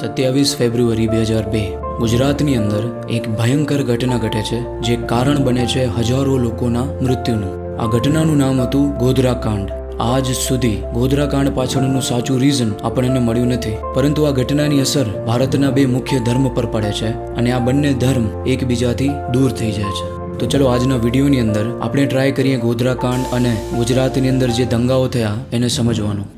સત્યાવીસ ફેબ્રુઆરી બે હજાર બે, ગુજરાતની અંદર એક ભયંકર ઘટના ઘટે છે, જે કારણ બને છે હજારો લોકોના મૃત્યુનું. આ ઘટનાનું નામ હતું ગોધરા કાંડ આજ સુધી ગોધરા કાંડ પાછળનું સાચું રીઝન આપણને મળ્યું નથી. પરંતુ આ ઘટનાની અસર ભારતના બે મુખ્ય ધર્મ પર પડે છે અને આ બંને ધર્મ એકબીજાથી દૂર થઈ જાય છે. તો ચલો આજના વિડીયોની અંદર આપણે ટ્રાય કરીએ ગોધરા કાંડ અને ગુજરાતની અંદર જે દંગાઓ થયા એને સમજવાનું.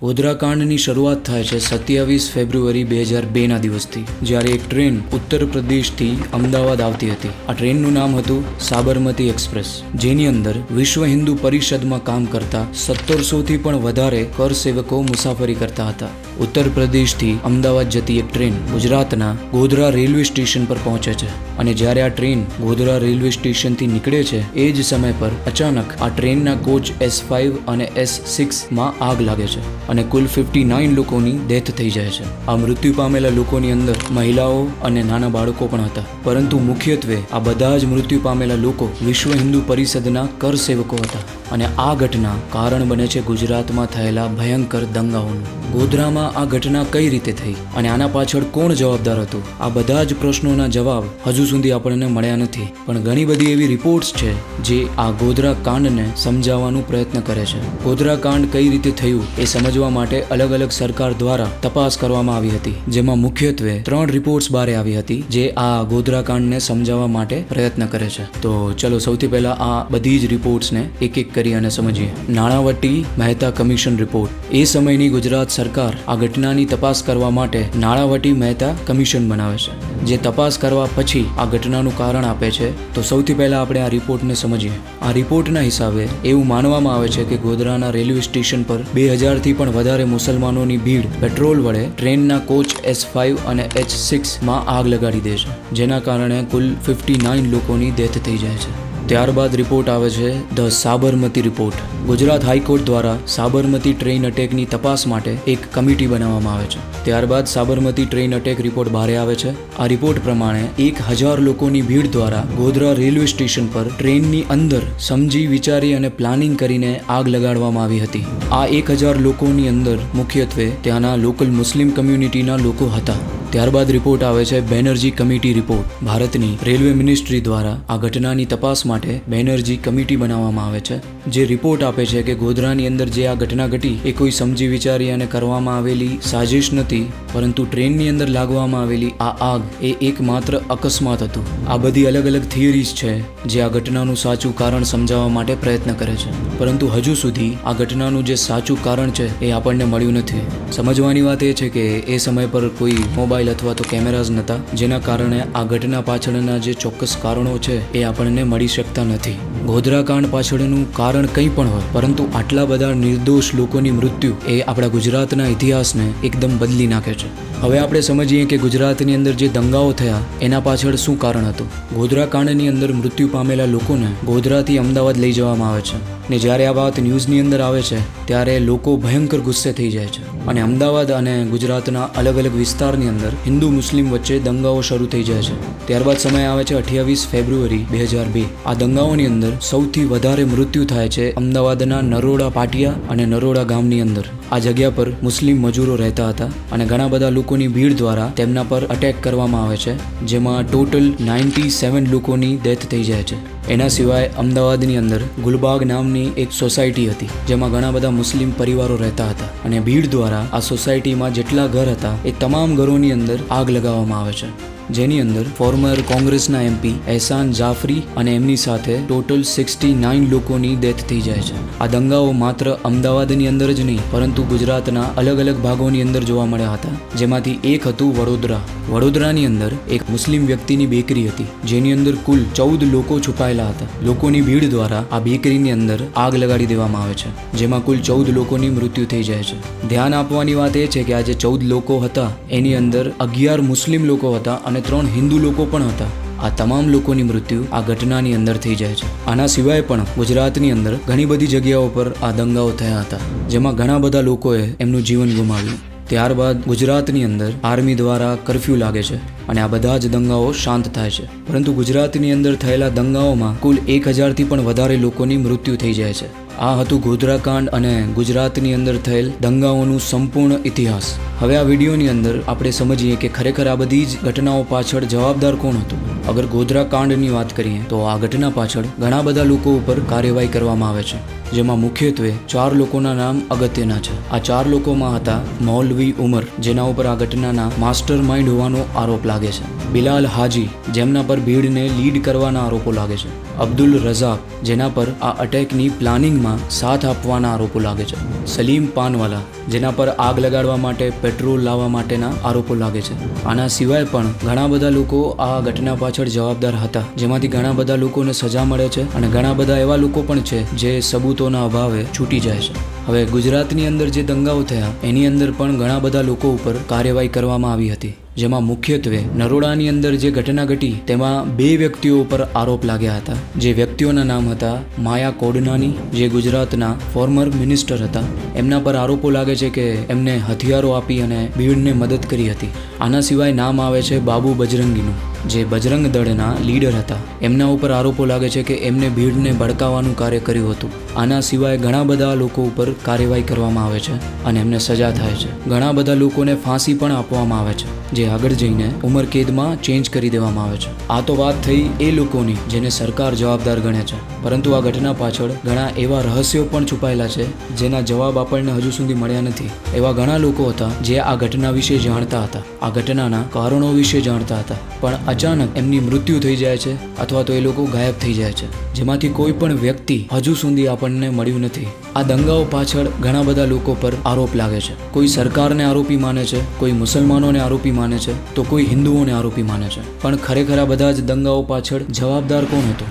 ગોધરાકાંડની શરૂઆત થાય છે સત્યાવીસ ફેબ્રુઆરી બે હજાર બેના દિવસથી, જ્યારે એક ટ્રેન ઉત્તર પ્રદેશથી અમદાવાદ આવતી હતી. આ ટ્રેનનું નામ હતું સાબરમતી એક્સપ્રેસ, જેની અંદર વિશ્વ હિન્દુ પરિષદમાં કામ કરતા સત્તરસોથી પણ વધારે કર સેવકો મુસાફરી કરતા હતા. ઉત્તર પ્રદેશથી અમદાવાદ જતી એક ટ્રેન ગુજરાતના ગોધરા રેલવે સ્ટેશન પર પહોંચે છે અને જ્યારે આ ટ્રેન ગોધરા રેલવે સ્ટેશનથી નીકળે છે, એ જ સમય પર અચાનક આ ટ્રેનના કોચ એસ ફાઇવ અને એસ સિક્સમાં આગ લાગે છે. અને કુલ ફિફ્ટી નાઇન લોકોની ડેથ થઈ જાય છે. આ મૃત્યુ પામેલા લોકોની અંદર મહિલાઓ અને નાના બાળકો પણ હતા. પરંતુ મુખ્યત્વે આ બધા જ મૃત્યુ પામેલા લોકો વિશ્વ હિન્દુ પરિષદના કર સેવકો હતા અને આ ઘટના કારણ બને છે ગુજરાતમાં થયેલા ભયંકર દંગાઓનું. ગોધરામાં આ ઘટના કઈ રીતે થઈ અને આના પાછળ કોણ જવાબદાર હતું? આ બધા જ પ્રશ્નોના જવાબ હજુ સુધી આપણને મળ્યા નથી. પણ ઘણી બધી એવી રિપોર્ટ્સ છે જે આ ગોધરા કાંડને સમજાવવાનો પ્રયત્ન કરે છે. ગોધરા કાંડ કઈ રીતે થયું એ સમજવા માટે અલગ અલગ સરકાર દ્વારા તપાસ કરવામાં આવી હતી, જેમાં મુખ્યત્વે ત્રણ રિપોર્ટ્સ બહાર આવી હતી, જે આ ગોધરા કાંડને સમજાવવા માટે પ્રયત્ન કરે છે. તો ચલો સૌથી પહેલા આ બધી જ રિપોર્ટ્સને એક એક કરી અને સમજીએ. Nanavati Mehta commission report. એ સમયની ગુજરાત સરકાર આ ઘટનાની તપાસ કરવા માટે નાણાવટી મહેતા કમિશન બનાવે છે. જે તપાસ કરવા પછી આ ઘટનાનું કારણ આપે છે, તો સૌથી પહેલા આપણે આ રિપોર્ટને સમજીએ. આ રિપોર્ટના હિસાબે એવું માનવામાં આવે છે કે ગોધરાના રેલવે સ્ટેશન પર બે હજારથી પણ વધારે મુસલમાનોની ભીડ પેટ્રોલ વડે ટ્રેનના કોચ એસ ફાઇવ અને એચ સિક્સમાં આગ લગાડી દે છે, જેના કારણે કુલ ફિફ્ટી નાઇન લોકોની ડેથ થઈ જાય છે. ત્યારબાદ રિપોર્ટ આવે છે the Sabarmati report. Gujarat high court દ્વારા સાબરમતી ટ્રેન અટેકની તપાસ માટે એક કમિટી બનાવવામાં આવે છે. ત્યારબાદ સાબરમતી ટ્રેન અટેક રિપોર્ટ બહાર આવે છે. આ રિપોર્ટ પ્રમાણે એક હજાર લોકોની ભીડ દ્વારા ગોધરા રેલવે સ્ટેશન પર ટ્રેનની અંદર સમજી, વિચારી અને પ્લાનિંગ કરીને આગ લગાડવામાં આવી હતી. આ એક હજાર લોકોની અંદર મુખ્યત્વે ત્યાંના લોકલ મુસ્લિમ કમ્યુનિટીના લોકો હતા. ત્યારબાદ રિપોર્ટ આવે છે બેનર્જી કમિટી રિપોર્ટ. ભારતની રેલવે મિનિસ્ટ્રી દ્વારા આ ઘટનાની તપાસ માટે બેનર્જી કમિટી બનાવવામાં આવે છે. જે રિપોર્ટ આપે છે કે ગોધરાની અંદર જે આ ઘટના ઘટી એ કોઈ સમજી વિચારી અને કરવામાં આવેલી સાજિશ નથી, પરંતુ ટ્રેનની અંદર લાગવામાં આવેલી આ આગ એ એકમાત્ર અકસ્માત હતું. આ બધી અલગ અલગ થિયરીઝ છે જે આ ઘટનાનું સાચું કારણ સમજાવવા માટે પ્રયત્ન કરે છે. પરંતુ હજુ સુધી આ ઘટનાનું જે સાચું કારણ છે એ આપણને મળ્યું નથી. સમજવાની વાત એ છે કે એ સમય પર કોઈ મોબાઈલ અથવા તો કેમેરાઝ નહોતા, જેના કારણે આ ઘટના પાછળના જે ચોક્કસ કારણો છે એ આપણને મળી શકતા નથી. ગોધરા કાંડ પાછળનું કારણ કંઈ પણ હોય, પરંતુ આટલા બધા નિર્દોષ લોકોની મૃત્યુ એ આપણા ગુજરાતના ઇતિહાસને એકદમ બદલી નાખે છે. હવે આપણે સમજીએ કે ગુજરાતની અંદર જે દંગાઓ થયા, એના પાછળ શું કારણ હતું? ગોધરા કાંડની અંદર મૃત્યુ પામેલા લોકોને ગોધરાથી અમદાવાદ લઈ જવામાં આવે છે. ને જ્યારે આ વાત ન્યૂઝની અંદર આવે છે, ત્યારે લોકો ભયંકર ગુસ્સે થઈ જાય છે. અને અમદાવાદ અને ગુજરાતના અલગ અલગ વિસ્તારની અંદર હિન્દુ મુસ્લિમ વચ્ચે દંગાઓ શરૂ થઈ જાય છે. ત્યારબાદ સમય આવે છે અઠ્યાવીસ ફેબ્રુઆરી બે હજાર બે. આ દંગાઓની અંદર સૌથી વધારે મૃત્યુ થાય છે અમદાવાદના નરોડા પાટિયા અને નરોડા ગામની અંદર. આ જગ્યા પર મુસ્લિમ મજૂરો રહેતા હતા અને ઘણા બધા લોકોની ભીડ દ્વારા તેમના પર અટેક કરવામાં આવે છે, જેમાં ટોટલ નાઇન્ટી સેવન લોકોની ડેથ થઈ જાય છે. એના સિવાય અમદાવાદની અંદર ગુલબાગ નામની એક સોસાયટી હતી, જેમાં ઘણા બધા મુસ્લિમ પરિવારો રહેતા હતા અને ભીડ દ્વારા આ સોસાયટીમાં જેટલા ઘર હતા, એ તમામ ઘરોની અંદર આગ લગાવવામાં આવે છે. જેની અંદર ફોર્મર કોંગ્રેસના એમપી એહસાન જાફરી અને એમની સાથે ટોટલ સિક્સટી નાઇન લોકોની ડેથ થઈ જાય છે. આ દંગાઓ માત્ર અમદાવાદની અંદર જ નહીં, પરંતુ ગુજરાતના અલગ અલગ ભાગોની અંદર જોવા મળ્યા હતા. જેમાંથી એક હતું વડોદરા. વડોદરાની અંદર એક મુસ્લિમ વ્યક્તિની બેકરી હતી, જેની અંદર કુલ ચૌદ લોકો છુપાયેલા હતા. લોકોની ભીડ દ્વારા આ બેકરીની અંદર આગ લગાડી દેવામાં આવે છે, જેમાં કુલ ચૌદ લોકોની મૃત્યુ થઈ જાય છે. ધ્યાન આપવાની વાત એ છે કે આ જે ચૌદ લોકો હતા, એની અંદર અગિયાર મુસ્લિમ લોકો હતા અને ત્રણ હિન્દુ લોકો પણ હતા. આ તમામ લોકોની મૃત્યુ આ ઘટનાની અંદર થઈ જાય છે. આના સિવાય પણ ગુજરાતની અંદર ઘણી બધી જગ્યાઓ પર આ દંગાઓ થયા હતા, જેમાં ઘણા બધા લોકોએ એમનું જીવન ગુમાવ્યું. ત્યારબાદ ગુજરાતની અંદર આર્મી દ્વારા કરફ્યુ લાગે છે અને આ બધા જ દંગાઓ શાંત થાય છે. પરંતુ ગુજરાતની અંદર થયેલા દંગાઓમાં કુલ એક હજારથી પણ વધારે લોકોની મૃત્યુ થઈ જાય છે. આ હતું ગોધરાકાંડ અને ગુજરાતની અંદર થયેલ દંગાઓનું સંપૂર્ણ ઇતિહાસ. હવે આ વિડીયોની અંદર આપણે સમજીએ કે ખરેખર આ બધી જ ઘટનાઓ પાછળ જવાબદાર કોણ હતું? અગર ગોધરા કાંડની વાત કરીએ તો આ ઘટના પાછળ ઘણા બધા લોકો ઉપર કાર્યવાહી કરવામાં આવે છે, જેમાં મુખ્યત્વે ચાર લોકોના નામ અગત્યના છે. આ ચાર લોકોમાં હતા મૌલવી ઉમર, જેના ઉપર આ ઘટનાના માસ્ટર માઇન્ડ હોવાનો આરોપ લાગે છે. બિલાલ હાજી, જેમના પર ભીડને લીડ કરવાના આરોપો લાગે છે. અબ્દુલ રઝાક, જેના પર આ અટેકની પ્લાનિંગમાં સાથ આપવાના આરોપો લાગે છે. સલીમ પાનવાલા, જેના પર આગ લગાડવા માટે પેટ્રોલ લાવવા માટેના આરોપો લાગે છે. આના સિવાય પણ ઘણા બધા લોકો આ ઘટના પાછળ જવાબદાર હતા, જેમાંથી ઘણા બધા લોકોને સજા મળે છે અને ઘણા બધા એવા લોકો પણ છે જે સબૂતોના અભાવે છૂટી જાય છે. હવે ગુજરાતની અંદર જે દંગાઓ થયા, એની અંદર પણ ઘણા બધા લોકો ઉપર કાર્યવાહી કરવામાં આવી હતી. જેમાં મુખ્યત્વે નરોડાની અંદર જે ઘટના ઘટી તેમાં બે વ્યક્તિઓ ઉપર આરોપ લાગ્યા હતા. જે વ્યક્તિઓના નામ હતા માયા કોડનાની, જે ગુજરાતના ફોર્મર મિનિસ્ટર હતા. એમના પર આરોપો લાગે છે કે એમને હથિયારો આપી અને ભીડને મદદ કરી હતી. આના સિવાય નામ આવે છે બાબુ બજરંગીનું, જે બજરંગ દળના લીડર હતા. એમના ઉપર આરોપો લાગે છે કે એમને ભીડને ભડકાવાનું કાર્ય કર્યું હતું. આના સિવાય ઘણા બધા લોકો ઉપર કાર્યવાહી કરવામાં આવે છે અને એમને સજા થાય છે. ઘણા બધા લોકોને ફાંસી પણ આપવામાં આવે છે. જે આગળ જઈને ઉંમરકેદમાં ચેન્જ કરી દેવામાં આવે છે. આ તો વાત થઈ એ લોકોની જેને સરકાર જવાબદાર ગણે છે. પરંતુ આ ઘટના પાછળ ઘણા એવા રહસ્યો પણ છુપાયેલા છે, જેના જવાબ આપણને હજુ સુધી મળ્યા નથી. એવા ઘણા લોકો હતા જે આ ઘટના વિશે જાણતા હતા. આ ઘટનાના કારણો વિશે જાણતા હતા. પણ અચાનક એમની મૃત્યુ થઈ જાય છે અથવા તો એ લોકો ગાયબ થઈ જાય છે. જેમાંથી કોઈ પણ વ્યક્તિ હજુ સુધી આપણને મળ્યું નથી. આ દંગાઓ પાછળ ઘણા બધા લોકો પર આરોપ લાગે છે. કોઈ સરકારને આરોપી માને છે, કોઈ મુસલમાનોને આરોપી માને છે, તો કોઈ હિન્દુઓને આરોપી માને છે. પણ ખરેખર આ બધા જ દંગાઓ પાછળ જવાબદાર કોણ હતો?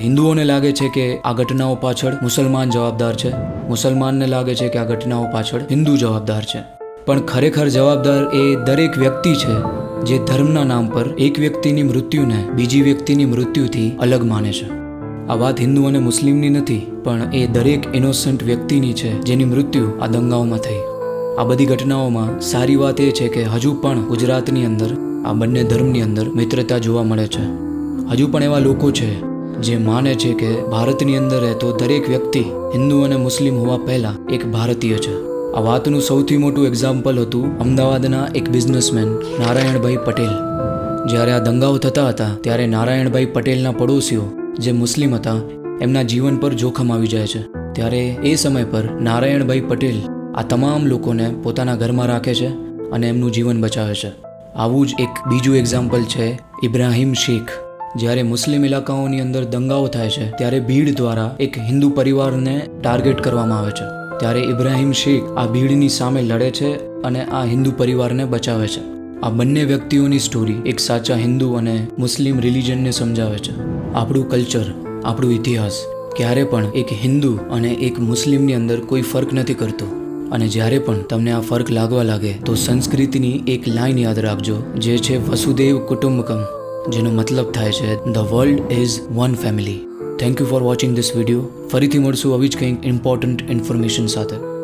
હિન્દુઓને લાગે છે કે આ ઘટનાઓ પાછળ મુસલમાન જવાબદાર છે. મુસલમાનને લાગે છે કે આ ઘટનાઓ પાછળ હિન્દુ જવાબદાર છે. પણ ખરેખર જવાબદાર એ દરેક વ્યક્તિ છે, જે ધર્મના નામ પર એક વ્યક્તિની મૃત્યુને બીજી વ્યક્તિની મૃત્યુથી અલગ માને છે. આ વાત હિન્દુ અને મુસ્લિમની નથી, પણ એ દરેક ઇનોસન્ટ વ્યક્તિની છે, જેની મૃત્યુ આ દંગાઓમાં થઈ. આ બધી ઘટનાઓમાં સારી વાત એ છે કે હજુ પણ ગુજરાતની અંદર, આ બંને ધર્મની અંદર મિત્રતા જોવા મળે છે. હજુ પણ એવા લોકો છે જે માને છે કે ભારતની અંદર રહેતો દરેક વ્યક્તિ હિન્દુ અને મુસ્લિમ હોવા પહેલાં એક ભારતીય છે. આ વાતનું સૌથી મોટું એક્ઝામ્પલ હતું અમદાવાદના એક બિઝનેસમેન નારાયણભાઈ પટેલ. જ્યારે આ દંગાઓ થતા હતા, ત્યારે નારાયણભાઈ પટેલના પડોશીઓ જે મુસ્લિમ હતા, એમના જીવન પર જોખમ આવી જાય છે. ત્યારે એ સમય પર નારાયણભાઈ પટેલ આ તમામ લોકોને પોતાના ઘરમાં રાખે છે અને એમનું જીવન બચાવે છે. આવું જ એક બીજું એક્ઝામ્પલ છે ઇબ્રાહિમ શેખ. જ્યારે મુસ્લિમ ઇલાકાઓની અંદર દંગાઓ થાય છે, ત્યારે ભીડ દ્વારા એક હિન્દુ પરિવારને ટાર્ગેટ કરવામાં આવે છે. ત્યારે ઇબ્રાહિમ શેખ આ ભીડની સામે લડે છે અને આ હિન્દુ પરિવારને બચાવે છે. આ બંને વ્યક્તિઓની સ્ટોરી એક સાચા હિન્દુ અને મુસ્લિમ રિલિજનને સમજાવે છે. આપણું કલ્ચર આપણું ઇતિહાસ ક્યારે પણ એક હિન્દુ અને એક મુસ્લિમની અંદર કોઈ ફર્ક નથી કરતો. અને જ્યારે પણ તમને આ ફર્ક લાગવા લાગે, તો સંસ્કૃતિની એક લાઈન યાદ રાખજો, જે છે વસુદેવ કુટુંબકમ, જેનો મતલબ થાય છે the world is one family thank you for watching this video ફરીથી મળશું આવી જ કંઈક ઇમ્પોર્ટન્ટ ઇન્ફોર્મેશન સાથે.